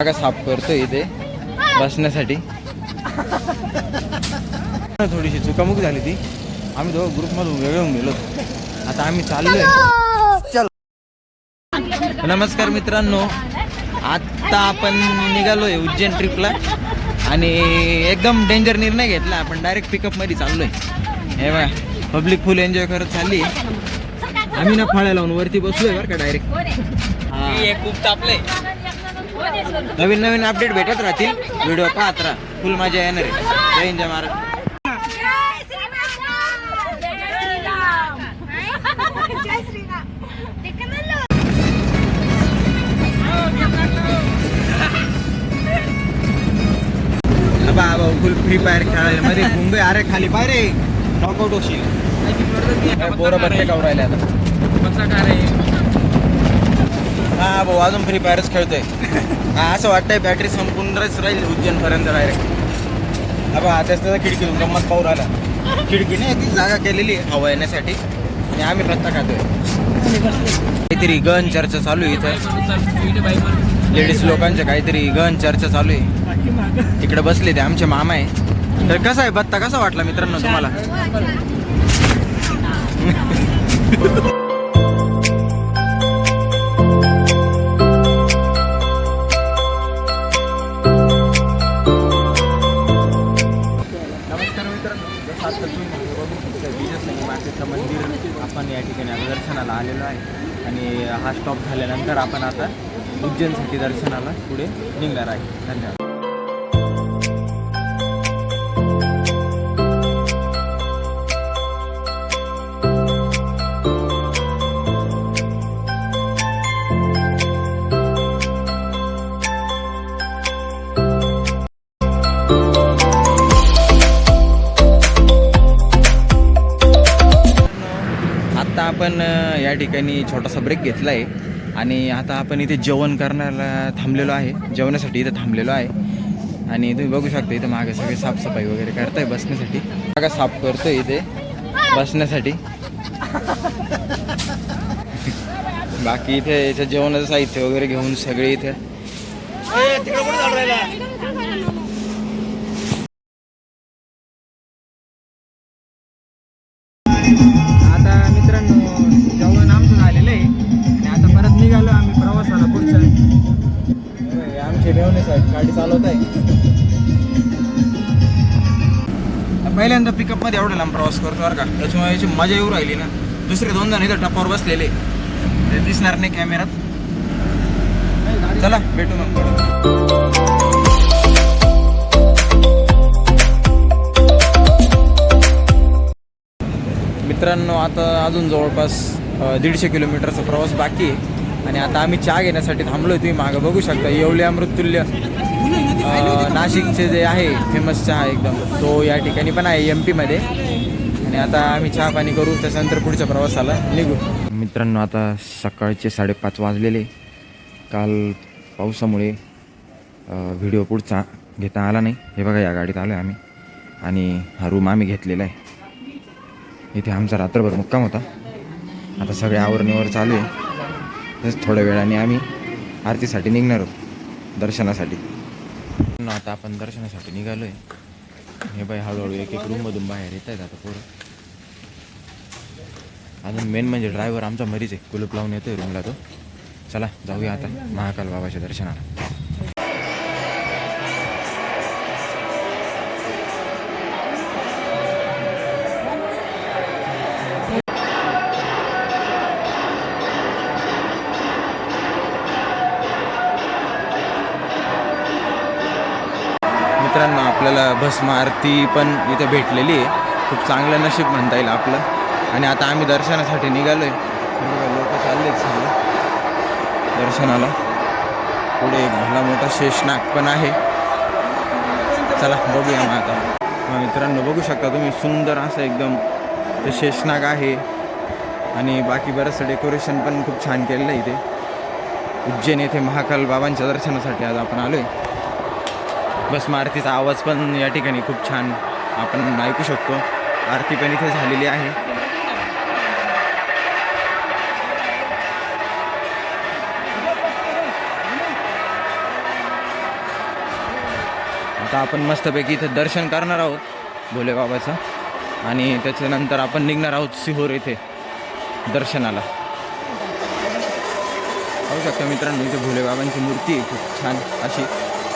जागा साफ करतोय इथे बसण्यासाठी. थोडीशी चुकामुक झाली ती. आम्ही दोघं ग्रुपमधून वेगळे होऊन गेलो. आता आम्ही चाललोय. चल. नमस्कार मित्रांनो. आत्ता आपण निघालोय उज्जैन ट्रिपला आणि एकदम डेंजर निर्णय घेतला. आपण डायरेक्ट पिकअपमध्ये चाललोय. हे बघा पब्लिक फुल एन्जॉय करत चालली आम्ही ना फळ्या लावून वरती बसलोय बरं का डायरेक्ट हा खूप तापलंय. नवीन नवीन अपडेट भेटत राहतील. व्हिडिओ पाहत राहा. फुल मजा येणार आहे. जय हिंद जय महाराज. बाबा फुल फ्री फायर खेळायला. मध्ये मुंबई अरे खाली. पाय रे. नॉकआउट होशील. काय बरं गाव राहिले आता? हा भाऊ अजून फ्री फायरच खेळतोय. हा असं वाटतंय बॅटरी संपूर्णच राहील उज्जैन पर्यंत डायरेक्ट हा बा त्याच त्याचा खिडकीतून गंमत पाहू राहिला. खिडकीने ती जागा केलेली हवा येण्यासाठी. आणि आम्ही रत्ता खातोय. काहीतरी गहन चर्चा चालू आहे इथं. लेडीज लोकांच्या काहीतरी गहन चर्चा चालू आहे. तिकडे बसले ते आमचे मामा आहे. तर कसा आहे बत्ता कसा वाटला मित्रांनो तुम्हाला? ठिकाणी दर्शनाला आलेलो आहे. आणि हा स्टॉप झाल्यानंतर आपण आता उज्जैनसाठी दर्शनाला पुढे निघणार आहे. धन्यवाद. आपण या ठिकाणी छोटासा ब्रेक घेतला आहे आणि आता आपण इथे जेवण करण्याला थांबलेलो आहे. जेवणासाठी इथं थांबलेलो आहे. आणि तुम्ही बघू शकता इथं मागे सगळे साफसफाई वगैरे करताय बसण्यासाठी. जागा साफ करतोय इथे बसण्यासाठी. बाकी इथे याच्या जेवणाचं साहित्य वगैरे घेऊन सगळे इथे. प्रवासाला पुढच्या. आमचे मेवणे साहेब गाडी चालवत आहे पहिल्यांदा पिकअपमध्ये एवढा लांब प्रवास करतो बरं का. त्याच्यामुळे याची मजा येऊ राहिली ना. दुसरे दोन जण इथं टपावर बसलेले. ते दिसणार नाही कॅमेऱ्यात चला भेटू मग. मित्रांनो आता अजून जवळपास दीडशे किलोमीटरचा प्रवास बाकी आहे. आणि आता आम्ही चहा घेण्यासाठी थांबलो तुम्ही मागं बघू शकता. येवले अमृततुल्य नाशिकचे जे आहे फेमस चहा एकदम तो या ठिकाणी पण आहे एम पीमध्ये आणि आता आम्ही चहा पाणी करू त्याच्यानंतर पुढच्या प्रवासाला निघू. मित्रांनो आता सकाळचे साडेपाच वाजलेले. काल पावसामुळे व्हिडिओ पुढचा घेता आला नाही. हे बघा या गाडीत आलो आहे आम्ही. आणि हा रूम आम्ही घेतलेला आहे. इथे आमचा रात्रभर मुक्काम होता. आता सगळे आवरणीवर चालू आहे. थोड्या वेळाने आम्ही आरतीसाठी निघणार आहोत दर्शनासाठी. आता आपण दर्शनासाठी निघालो आहे हे बाई हळूहळू एक एक रूममधून बाहेर येत आहेत आता पोरं. अजून मेन म्हणजे ड्रायव्हर आमचा मरीच आहे. कुलूप लावून येतोय रूमला तो. चला जाऊया आता महाकाल बाबाच्या दर्शनाला. आपल्याला भस्म आरती पण इथे भेटलेली आहे. खूप चांगलं नशीब म्हणता येईल आपलं. आणि आता आम्ही दर्शनासाठी निघालो आहे लोक चालले सगळे. दर्शनाला. पुढे एक भला मोठा शेषनाग पण आहे. चला बघूया मग आता. मित्रांनो बघू शकता तुम्ही सुंदर असं एकदम ते शेषनाग आहे. आणि बाकी बरंचसं डेकोरेशन पण खूप छान केलेलं आहे इथे. उज्जैन येथे महाकाल बाबांच्या दर्शनासाठी आज आपण आलो आहे बस मारतीचा आवाज पण या ठिकाणी खूप छान आपण ऐकू शकतो. आरती पण इथे झालेली आहे. आता आपण मस्तपैकी इथे दर्शन करणार आहोत भोले बाबाचं. आणि त्याच्यानंतर आपण निघणार आहोत सिहोर इथे दर्शनाला. पाहू शकता मित्रांनो इथे भोले बाबांची मूर्ती आहे. खूप छान अशी.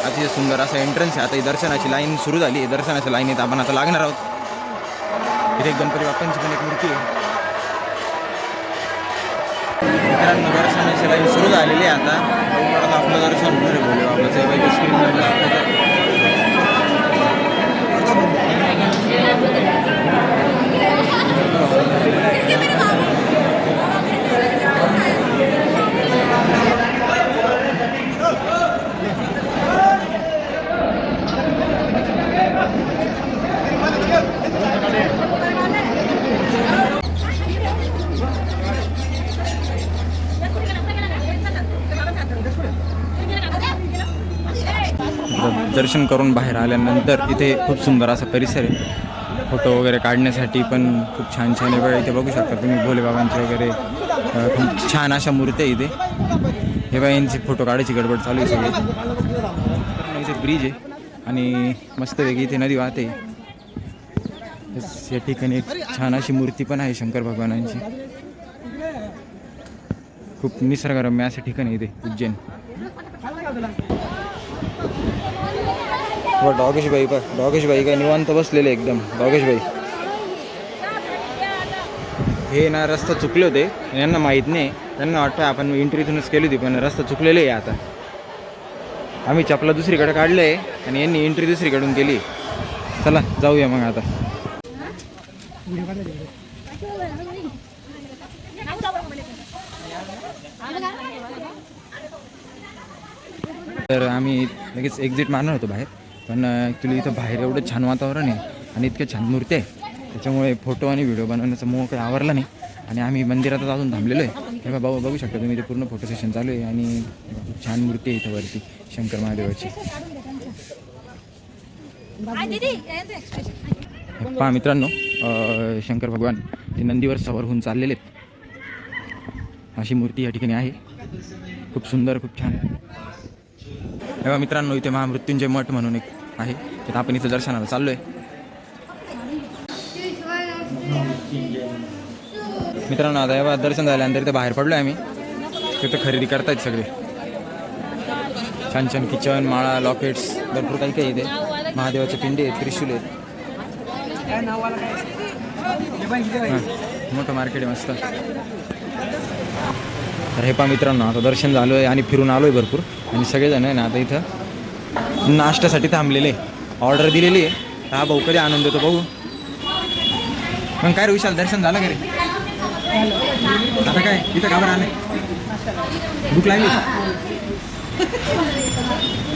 अतिशय सुंदर असा एंट्रन्स आहे. आता ही दर्शनाची लाईन सुरू झाली आहे. दर्शनाच्या लाईनीत आपण आता लागणार आहोत. इथे एक गणपती बाप्पांची पण एक मूर्ती आहे. मित्रांनो दर्शनाची लाईन सुरू झालेली आहे आता. आपलं दर्शन होणार आहे भोले बाबाचं हे बघा स्क्रीनवर दाखवतं. द- दर्शन करून बाहेर आल्यानंतर इथे खूप सुंदर असा परिसर आहे. फोटो वगैरे काढण्यासाठी पण खूप छान छान आहे इथे बघू शकता तुम्ही. भोलेबाबांचे वगैरे खूप छान अशा मूर्त्या आहे इथे. हे बघा यांची फोटो काढायची गडबड चालू आहे सगळी. इथे ब्रिज आहे आणि मस्तपैकी इथे नदी वाहते. या ठिकाणी एक छान अशी मूर्ती पण आहे शंकर भगवानांची. खूप निसर्गरम्य असं ठिकाण आहे ते उज्जैन. व डॉगेश भाई बघ डॉगेश भाई काय निवांत बसलेले एकदम. डॉगेश भाई हे ना रस्ता चुकले होते यांना माहीत नाही. त्यांना वाटतं आपण एंट्रीतूनच केली होती पण रस्ता चुकलेले आहे आता. आम्ही चपला दुसरीकडे काढलं आहे आणि यांनी एंट्री दुसरीकडून केली. चला जाऊया मग आता. तर आम्ही लगेच एक्झिट मारणार होतो बाहेर. पण ॲक्च्युली इथं बाहेर एवढं छान वातावरण आहे आणि इतके छान मूर्ती आहे. त्याच्यामुळे फोटो आणि व्हिडिओ बनवण्याचा मोह काही आवरला नाही. आणि आम्ही मंदिरातच अजून थांबलेलो आहे. हे बघा बघू शकता तुम्ही इथे पूर्ण फोटो सेशन चालू आहे आणि खूप छान मूर्ती आहे इथं वरती शंकर महादेवाची. पहा मित्रांनो शंकर भगवान ते नंदीवर सवार होऊन चाललेले आहेत. अशी मूर्ती या ठिकाणी आहे. खूप सुंदर खूप छान. तेव्हा मित्रांनो इथे महामृत्युंजय मठ म्हणून एक आहे. तिथं आपण इथं दर्शनाला चाललो आहे मित्रांनो आता एव्हा दर्शन झाल्यानंतर इथं बाहेर पडलो आहे आम्ही. तिथं खरेदी करतायत सगळे. छान छान किचन माळा लॉकेट्स भरपूर काही काही इथे. महादेवाचे पिंडे आहेत त्रिशूल आहेत. मोठं मार्केट आहे मस्त. तर हे पा मित्रांनो आता दर्शन झालो आहे आणि फिरून आलो आहे भरपूर. आणि सगळेजण आहे ना आता इथं नाश्त्यासाठी थांबलेले ऑर्डर दिलेली आहे. तर हा भाऊ कधी आनंद देतो बघू. मग काय रे विशाल दर्शन झालं का रे? आता काय इथं का बरं आले भूक लागली?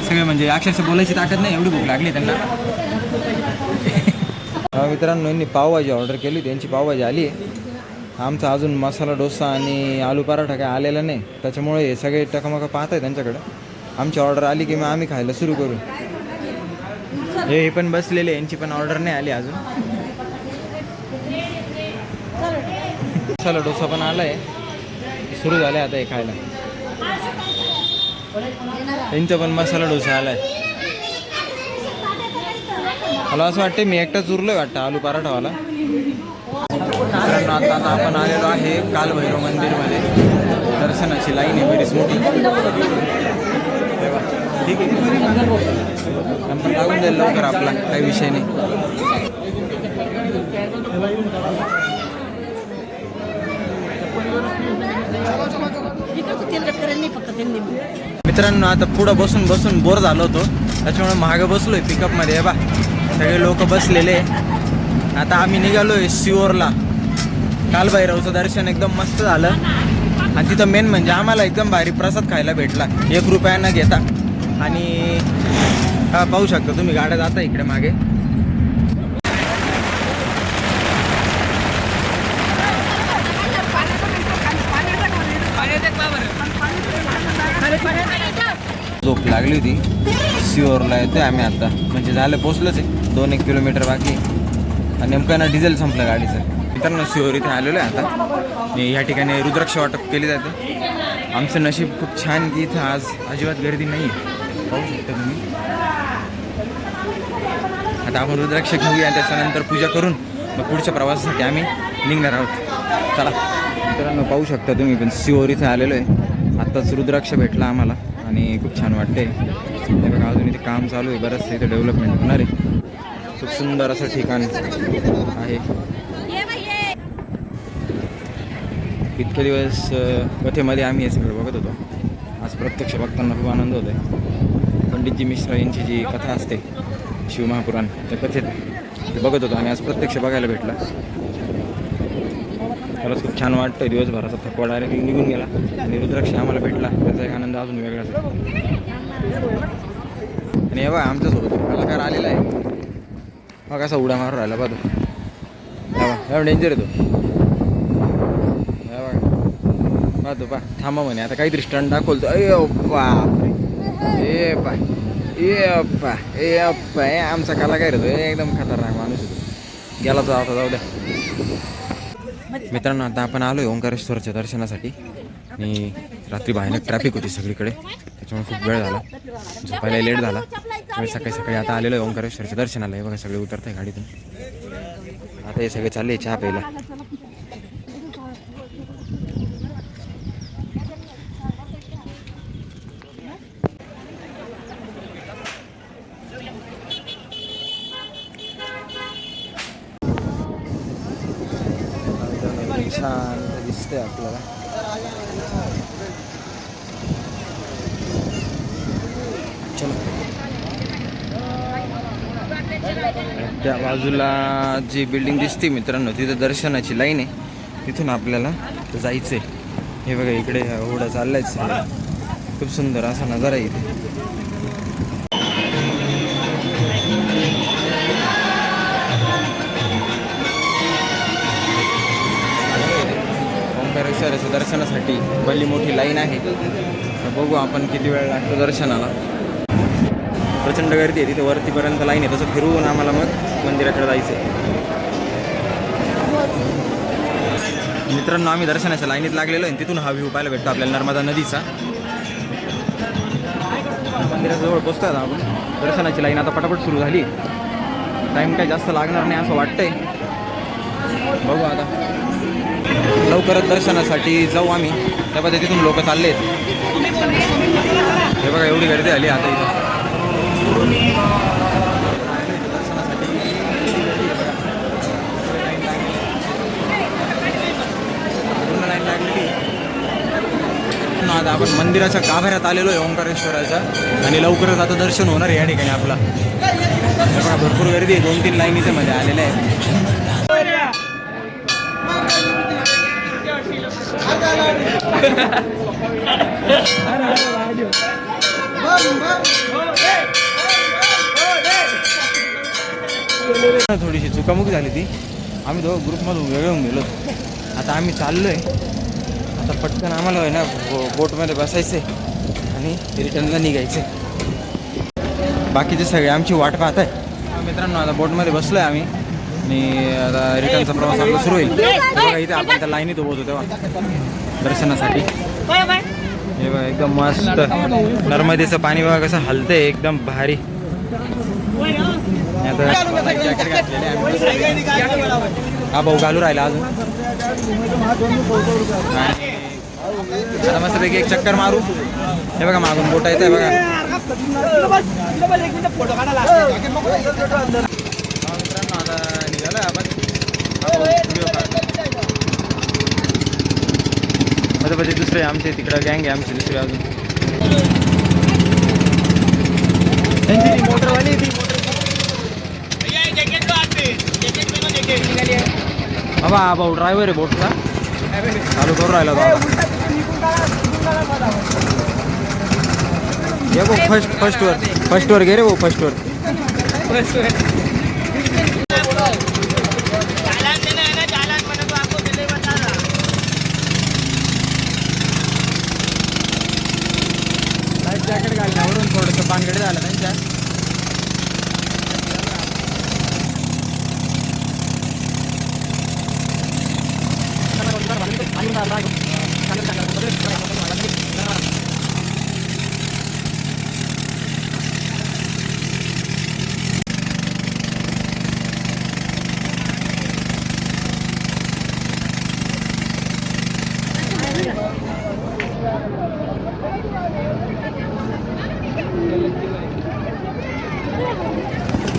सगळे म्हणजे अक्षरशः बोलायची ताकद नाही एवढी भूक लागली त्यांना. मित्रांनो यांनी पावभाजी ऑर्डर केली त्यांची पावभाजी आली. आहे आमचा अजून मसाला डोसा आणि आलू पराठा काय आलेला नाही. त्याच्यामुळे हे सगळे टकामका पाहत आहे त्यांच्याकडं. आमची ऑर्डर आली की मग आम्ही खायला सुरू करू. हे हे पण बसलेले यांची पण ऑर्डर नाही आली अजून. मसाला डोसा पण आला आहे सुरू झालं आता हे खायला. यांचा पण मसाला डोसा आला आहे मला असं वाटतं मी एकटा चुरलो वाटतं आलू पराठावाला. कारण आता आता आपण आलेलो आहे कालभैरव मंदिरमध्ये. दर्शनाची लाईन आहे बरीच मोठी. ठीक आहे. नंबर लागून जाईल लवकर आपला काही विषय नाही. मित्रांनो आता पुढं बसून बसून बोर झालो होतो. त्याच्यामुळे मागं बसलोय पिकअपमध्ये बा सगळे लोक बसलेले आता आम्ही निघालोय सिओरला कालभैरवचं दर्शन एकदम मस्त झालं. आणि तिथं मेन म्हणजे आम्हाला एकदम भारी प्रसाद खायला भेटला. एक रुपयानं घेता. आणि हा पाहू शकता तुम्ही गाड्या जाता इकडे मागे. झोप लागली होती. सिओरला येतोय आम्ही आता. म्हणजे झालं पोचलोच आहे. दोन एक किलोमीटर बाकी आणि नेमकं ना डिझेल संपलं गाडीचं. मित्रांनो सिओर इथे आलेलो आहे आता. आणि या ठिकाणी रुद्राक्ष वाटप केली जाते. आमचं नशीब खूप छान की इथं आज अजिबात गर्दी नाही पाहू शकता तुम्ही. आता आपण रुद्राक्ष घेऊया त्याच्यानंतर पूजा करून मग पुढच्या प्रवासासाठी आम्ही निघणार आहोत. चला. मित्रांनो पाहू शकता तुम्ही पण सिओर इथे आलेलो आहे. आत्ताच रुद्राक्ष भेटला आम्हाला आणि खूप छान वाटते हे बघा अजून इथे काम चालू आहे. बरंचसं इथे डेव्हलपमेंट होणार आहे. खूप सुंदर असं ठिकाण आहे. इतके दिवस कथेमध्ये आम्ही हे सगळं बघत होतो. आज प्रत्यक्ष बघताना खूप आनंद होतो आहे पंडितजी मिश्रा यांची जी कथा असते शिवमहापुराण त्या कथेत ते बघत होतो. आणि आज प्रत्यक्ष बघायला भेटला. खरंच खूप छान वाटतं दिवसभराचा थकवा डायरेक्ट निघून गेला. आणि रुद्राक्ष आम्हाला भेटला. त्याचा एक आनंद अजून वेगळाच आणि हे बघा आमच्यासोबत कलाकार आलेला आहे. हा कसा उड्या मारून राहिला बा तो डेंजर आहे तो. बा पहा तो पा थांबा म्हणे आता काहीतरी स्टंट दाखवतो. अय बापरे. ए पा ए अप्पा ए अप्पा ए आमचा कलाकार होतो ए, एकदम खतरनाक माणूस आहे गेला तो आता जाऊ द्या. मित्रांनो आता आपण आलो आहे ओंकारेश्वरच्या दर्शनासाठी. आणि रात्री भयानक ट्रॅफिक होती सगळीकडे. त्याच्यामुळे खूप वेळ झाला. झोपायला लेट झाला. त्यामुळे सकाळी सकाळी आता आलेलो आहे ओंकारेश्वरच्या दर्शनाला हे बघा सगळे उतरत आहे गाडीतून. आता हे सगळे चालले चहा प्यायला छान दिसतंय आपल्याला चलो त्या बाजूला जी बिल्डिंग दिसते मित्रांनो तिथं दर्शनाची लाईन आहे. तिथून आपल्याला जायचं आहे हे बघा इकडे ओढा चाललायच खूप सुंदर असा नजारा इथे. ओंकारेश्वराच्या दर्शनासाठी भली मोठी लाईन आहे. तर बघू आपण किती वेळ लागतो दर्शनाला. प्रचंड गर्दी आहे. तिथे वरतीपर्यंत लाईन आहे. तसं फिरवून आम्हाला मग मंदिराकडे जायचं आहे. मित्रांनो आम्ही दर्शनाच्या लाईनीत लागलेलो आहे तिथून हा व्ह्यू पाहायला भेटतो आपल्याला नर्मदा नदीचा. मंदिराजवळ पोचतात आपण. दर्शनाची लाईन आता पटापट सुरू झाली. टाईम काही जास्त लागणार नाही असं वाटतंय. बघू आता. लवकरच दर्शनासाठी जाऊ आम्ही. त्या पद्धतीतून लोक चालले आहेत हे बघा एवढी गर्दी आली आता इथं. आता आपण मंदिराच्या गाभाऱ्यात आलेलो आहे ओंकारेश्वराच्या. आणि लवकरच आता दर्शन होणार आहे या ठिकाणी आपला. हे भरपूर गर्दी आहे. दोन तीन लाईनीच्या मध्ये आलेल्या आहेत. थोडीशी चुकामुक झाली ती. आम्ही दोघं ग्रुपमधून वेगळं गेलो. आता आम्ही चाललो आहे आता पटकन आम्हाला आहे ना बोटमध्ये बसायचं आणि रिटर्नला निघायचं बाकीचे सगळे आमची वाट पाहत आहे मित्रांनो आता बोटमध्ये बसलो आहे आम्ही. आणि आता रिटर्नचा प्रवास आपला सुरू होईल. बघा इथे आपण त्या लाईनीत उभं होतो तेव्हा. दर्शनासाठी. हे बघा एकदम मस्त. नर्मदेचं पाणी बघा कसं हलतंय एकदम भारी. आणि आता आहे हा भाऊ घालू राहिला अजून. आणि आता मस्तपैकी एक चक्कर मारू. हे बघा मागून बोट येत आहे बघा. आता निघालोय दुसरे आमचे तिकडं गँग आहे आमची दुसरे अजून. त्यांची ती मोटरवाली ती बाबा हा भाऊ ड्रायव्हर आहे बोटचा. चालू करून राहिला बाबा ये भाऊ फर्स्ट फर्स्ट वर. फर्स्ट वर घे रे भाऊ फर्स्ट वर. लाईफ जॅकेट घालण्यावरून थोडंसं पानगडे झालं त्यांच्या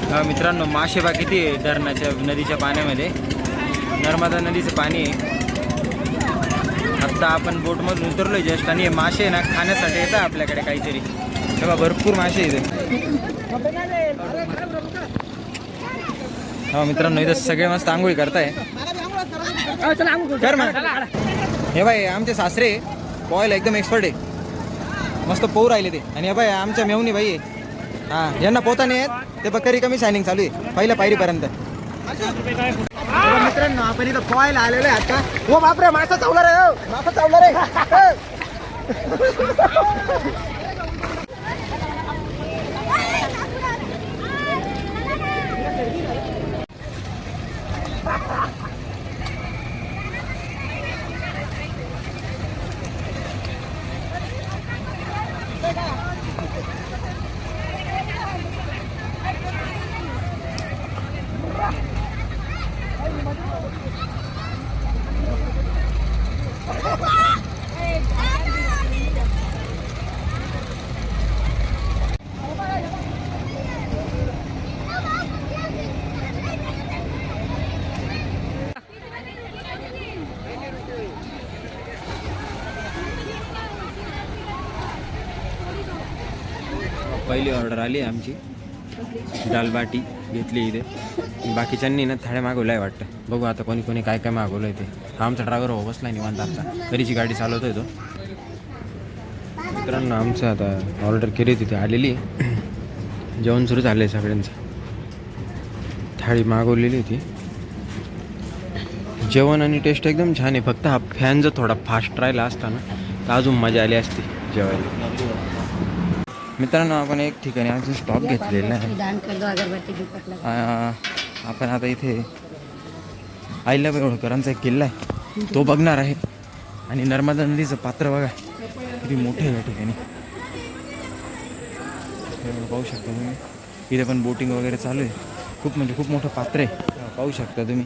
हा मित्रांनो माशेबा किती आहे धरणाच्या नदीच्या पाण्यामध्ये? नर्मदा नदीचं पाणी आहे. आत्ता आपण बोटमधून उतरलोय जस्ट आणि हे मासे ना खाण्यासाठी येतात आपल्याकडे काहीतरी. तेव्हा भरपूर मासे इथे हा हो, मित्रांनो इथं सगळे मस्त आंघोळी करताय. हे बाई आमचे सासरे पोहायला एकदम एक्सपर्ट आहे. मस्त पोहू राहिले ते. आणि हे बाई आमच्या मेवणी बाई आहे. हा यांना पोहता नाही येत. ते बकरी कमी शायनिंग चालू आहे. पहिल्या पायरीपर्यंत. मित्रांनो आपण इथं पोहायला आलेलो आहे आता. हो बापरे मासा चावला रे हो. मासा चावला रे. हो. पहिली ऑर्डर आली आमची. दाल बाटी घेतली इथे. बाकीच्यांनी ना थाळ्या मागवल्या आहे वाटतं. बघू आता कोणी कोणी काय काय मागवलं आहे ते. हा आमचा ड्रायव्हर हो बसला निवांत आता. तरीची गाडी चालवतोय तो. मित्रांनो आमचं आता ऑर्डर केली तिथे आलेली जेवण सुरू झालं आहे सगळ्यांचं. थाळी मागवलेली होती. जेवण आणि टेस्ट एकदम छान आहे. फक्त हा फॅन जर थोडा फास्ट राहिला असता ना तर अजून मजा आली असती जेवायला. मित्रांनो आपण एक ठिकाणी अजून स्टॉप घेतलेला आहे. आपण आता इथे आईला होळकरांचा एक किल्ला आहे. तो बघणार आहे. आणि नर्मदा नदीचं पात्र बघा किती मोठं आहे या ठिकाणी. हे पाहू शकता तुम्ही. इथे पण बोटिंग वगैरे चालू आहे. खूप म्हणजे खूप मोठं पात्र आहे. पाहू शकता तुम्ही.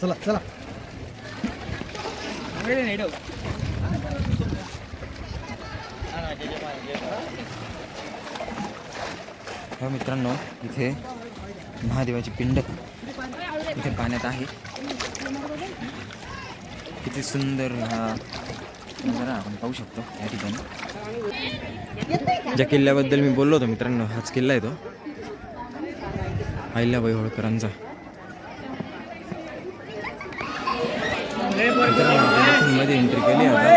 चला चला. हा हो मित्रांनो इथे महादेवाची पिंड इथे पाण्यात आहे. किती सुंदर हा नजारा आपण पाहू शकतो या ठिकाणी. ज्या किल्ल्याबद्दल मी बोललो होतो मित्रांनो हाच किल्ला आहे तो. अहिल्याबाई होळकरांचा मित्रांनो, आपण इथून मध्ये एंट्री केली आता.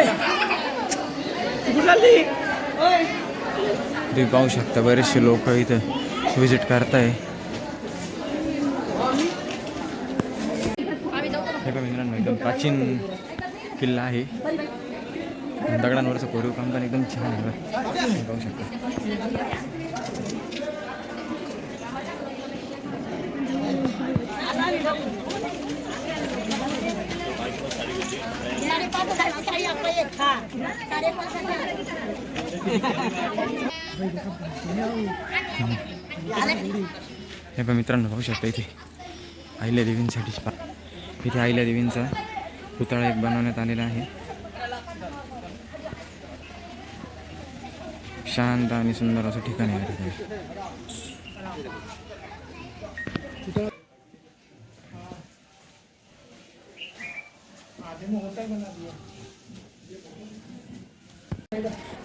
तुम्ही पाहू शकता बरेचसे लोक इथं व्हिजिट करताय. हे मित्रांनो एकदम प्राचीन किल्ला आहे. दगडांवरचं कोरीव काम पण एकदम छान आहे तुम्ही पाहू शकता. हे पण मित्रांनो पाहू शकता इथे आईल्या देवींसाठी. इथे आईल्या देवींचा पुतळा एक बनवण्यात आलेला आहे. शांत आणि सुंदर असं ठिकाण आहे या ठिकाणी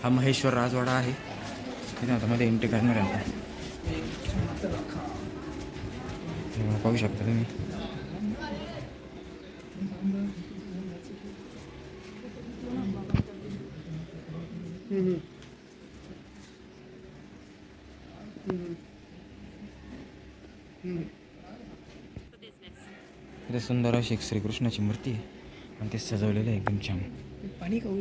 हा महेश्वर राजवाडा आहे. तिथे आता मध्ये एंट्री करणार आहे पाहू शकता तुम्ही. इथे सुंदर अशी एक श्रीकृष्णाची मूर्ती आहे. आणि ते सजवलेलं आहे एकदम छान पाणी खाऊ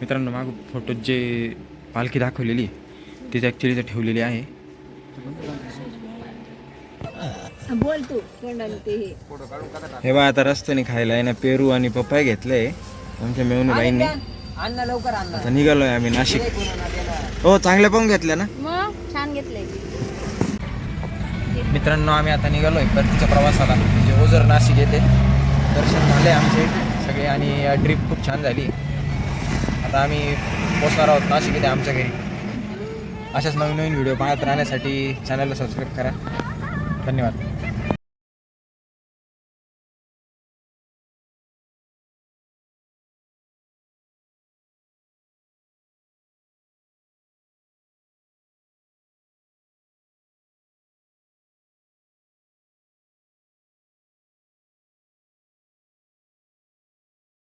मित्रांनो माग फोटोत जे पालखी दाखवलेली आहे, ती ॲक्च्युली तर ठेवलेली आहे. बोल तू तोंडाने ते हे? हे बा आता रस्त्याने खायला आहे ना पेरू आणि पप्पाय घेतलंय आमच्या मेवणी बाईंनी अण्णा लवकर अण्णा आता निघालोय आम्ही नाशिक. हो चांगल्या पण घेतल्या ना? मग छान घेतलंय. मित्रांनो आम्ही आता निघालोय परतीच्या प्रवासाला. म्हणजे ओझर नाशिक येथे. दर्शन झाले आमचे. सगळे आणि ट्रिप खूप छान झाली. आता आम्ही पोचणार आहोत नाशिक येथे आमच्या घरी. अशाच नवीन नवीन व्हिडिओ पाहत राहण्यासाठी चॅनलला सबस्क्राईब करा. धन्यवाद.